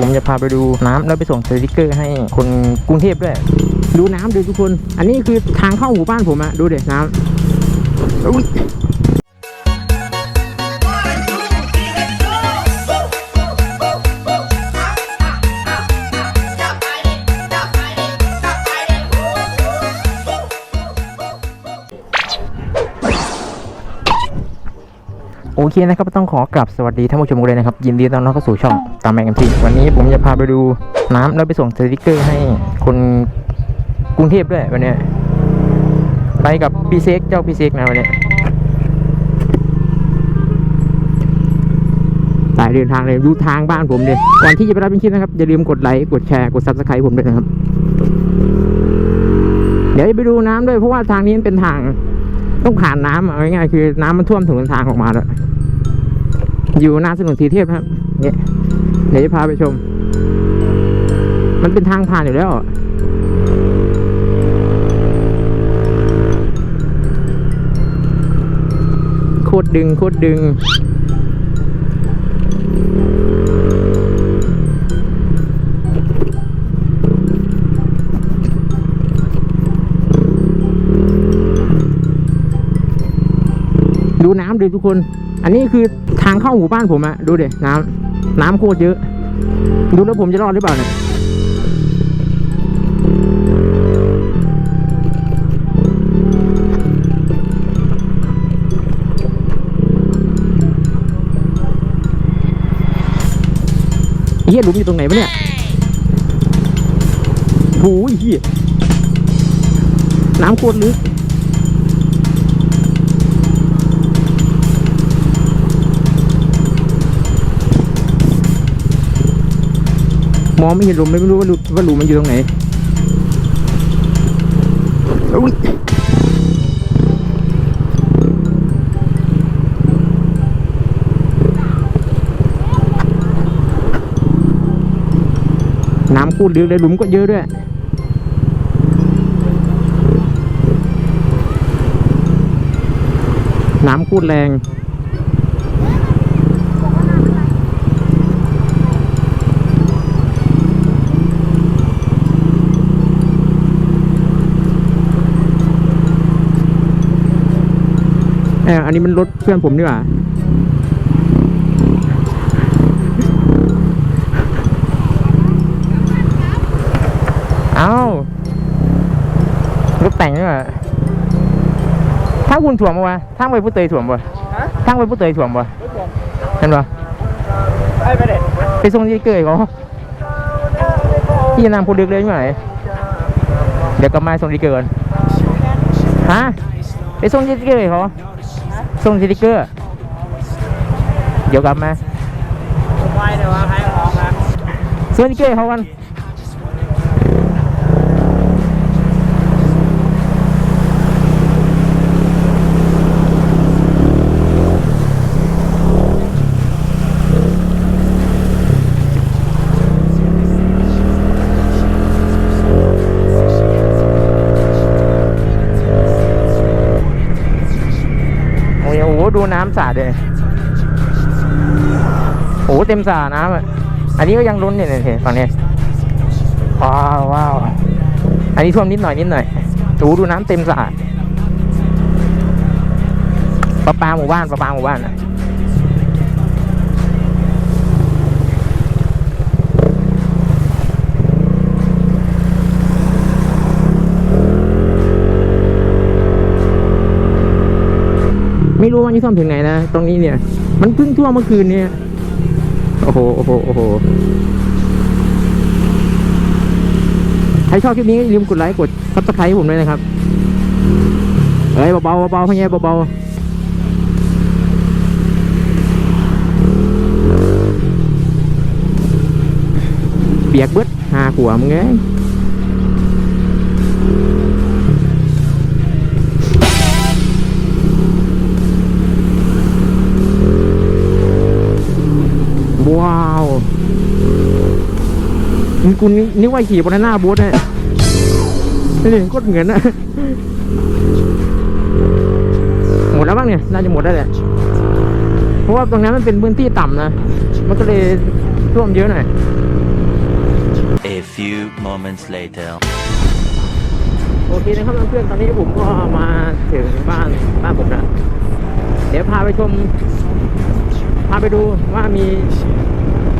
ผมจะพาไปดูน้ำแล้วไปส่งสติกเกอร์ให้คนกรุงเทพด้วย ดูน้ำดูทุกคน อันนี้คือทางเข้าหมู่บ้านผมอะดูเด็น้ำ โอเคนะครับต้องขอกลับสวัสดีท่านผู้ชมกันเลยนะครับยินดีต้อนรับเข้าสู่ช่องตามแมงกันทีวันนี้ผมจะพาไปดูน้ำแล้วไปส่งสติกเกอร์ให้คนกรุงเทพด้วยวันนี้ไปกับพี่เซ็กเจ้าพี่เซ็กนะวันนี้ยสายเดินทางเลยดูทางบ้านผมเลยก่อนที่จะไปรับเป็นคลิปนะครับอย่าลืมกดไลค์กดแชร์กดซับสไครต์ผมด้วยนะครับ เดี๋ยวจะไปดูน้ำด้วยเพราะว่าทางนี้เป็นทาง ต้องผ่านน้ำเอาง่ายๆคือน้ำมันท่วมถึงทางออกมาแล้วอยู่หนาสนุนสีเทพครับเนี่ยเดี๋ยวจะพาไปชม มันเป็นทางผ่านอยู่แล้วโคตรดึงโคตรดึง ดูน้ำดิทุกคน อันนี้คือทางเข้าหมู่บ้านผมอะดูเด็น้ำน้ำโคตรเยอะ ดูแล้วผมจะรอดหรือเปล่าเนี่ยเฮียหลุมอยู่ตรงไหนวะเนี่ยโอ้ยเฮียน้ำโคตรลึก มองไม่เห็นหลุมไม่รู้ว่าหลุมว่าหลุมมันอยู่ตรงไหนอุ๊ยน้ำคูดเยอะเลยหลุมก็เยอะด้วยน้ำคูดแรง เอออันนี้มันรถเพื่อนผมนี่หว่าเอ้ารถแต่งนี่หว่าทั้งคุณถ่วมปะวะทั้งไปผู้เตยถ่วมปะฮะทั้งไปผู้เตยถ่วมปะรถผมเห็นปะไอ้ไปเด็ดไปส่งที่เกยเขาที่นำผู้ดึกเลยใช่ไหมเดี๋ยวกลับมาส่งที่เกินฮะไปส่งที่เกยเขา ส่งสติกเกอร์ เดี๋ยวกลับมาผมไปเดี๋ยวว่าใครของนะส่งสติกเกอร์เขากัน สาดเลยโอ้โหเต็มสาน้ำอะอันนี้ก็ยังล้นเนี่ยเนี่ยฝั่งนี้ว้าวว้าวอันนี้ท่วมนิดหน่อยนิดหน่อยดูดูน้ำเต็มสระประปาหมู่บ้านประปาหมู่บ้านอะ รู้ว่านี่ท่วมถึงไหนนะตรงนี้เนี่ย มันเพิ่งท่วมเมื่อคืนเนี่ยโอ้โหโอ้โหโอ้โหใครชอบคลิปนี้อย่าลืมกดไลค์กดซับสไครต์ผมด้วยนะครับเฮ้ยเบาๆเบาๆพี่แย่เบาๆเปียกเบิดหาขัวมึงไง กูนึกนึกว่าขี่บนหน้าบูธเนี่ยนี่โคตรเหมือนนะหมดแล้วบ้างเนี่ยน่าจะหมดได้วแหละเพราะว่าตรงนั้นมันเป็นพื้นที่ต่ำนะ มันก็เลยท่วมเยอะหน่อย few moments later. โอเคนะครับเพื่อนๆตอนนี้ผมก็มาถึงบ้านบ้านผมแล้วเดี๋ยวพาไปชม พาไปดูว่ามี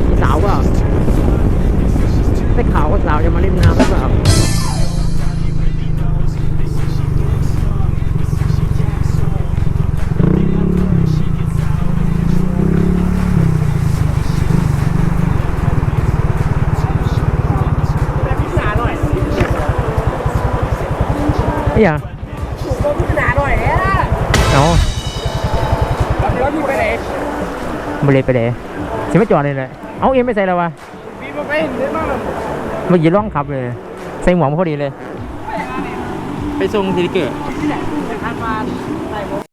มีสาวเไอ้ยังถูกต้องพิซซ่าหน่อยเนี่ยเอาแล้วพี่ไปไหนไม่เลยไปเลยฉันไม่จอดเลยเลยเอาเอ็มไม่ใส่แล้ววะพี่ไปเห็นได้บ้างเลยเมื่อกี้ร่องขับเลย ใส่หมวกมาพอดีเลย ไปส่งทีเกอร์ที่ไหนจะทำมาใส่ผม